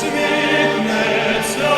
svet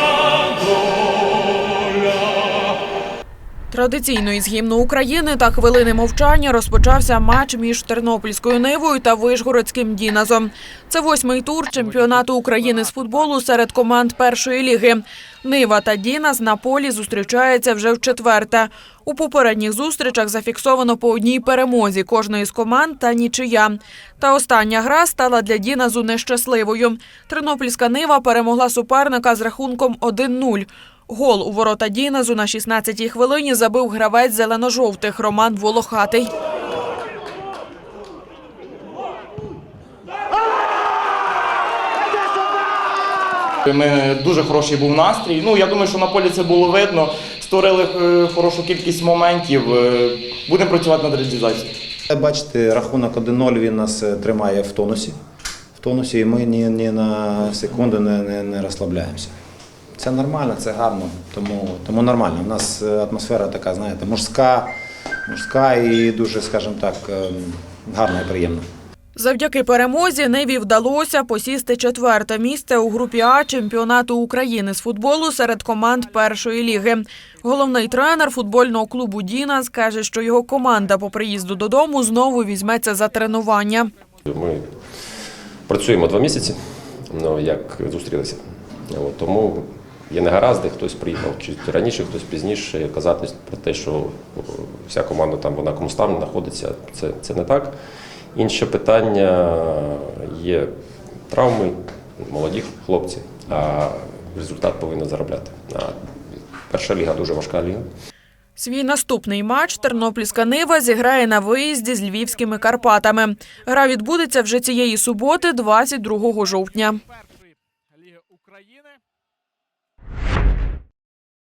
Традиційно із гімну України та хвилини мовчання розпочався матч між Тернопільською Нивою та Вишгородським Діназом. Це восьмий тур чемпіонату України з футболу серед команд першої ліги. Нива та Діназ на полі зустрічаються вже вчетверте. У попередніх зустрічах зафіксовано по одній перемозі кожної з команд та нічия. Та остання гра стала для Діназу нещасливою. Тернопільська Нива перемогла суперника з рахунком 1-0. Гол у ворота Діназу на 16-й хвилині забив гравець зелено-жовтих Роман Волохатий. Ми дуже хороший був настрій. Ну я думаю, що на полі це було видно. Створили е, хорошу кількість моментів. Е, Будемо працювати над реалізацією. Бачите, рахунок 1-0 він нас е, тримає в тонусі. В тонусі і ми ні, ні на секунду не, не, не розслабляємося. Це нормально, це гарно, тому, тому нормально. У нас е, атмосфера така, знаєте, мужська, мужська і дуже, скажімо так, ем, гарна і приємна. Завдяки перемозі Ниві вдалося посісти четверте місце у групі А чемпіонату України з футболу серед команд першої ліги. Головний тренер футбольного клубу Дінас каже, що його команда по приїзду додому знову візьметься за тренування. Ми працюємо два місяці, ну, як зустрілися. От, тому є негаразди, хтось приїхав чуть раніше, хтось пізніше. Казати про те, що вся команда там в однаковому стані знаходиться, це, це не так. Інше питання є травми, молоді хлопці, а результат повинен заробляти. А перша ліга дуже важка ліга. Свій наступний матч Тернопільська Нива зіграє на виїзді з львівськими Карпатами. Гра відбудеться вже цієї суботи, 22 жовтня.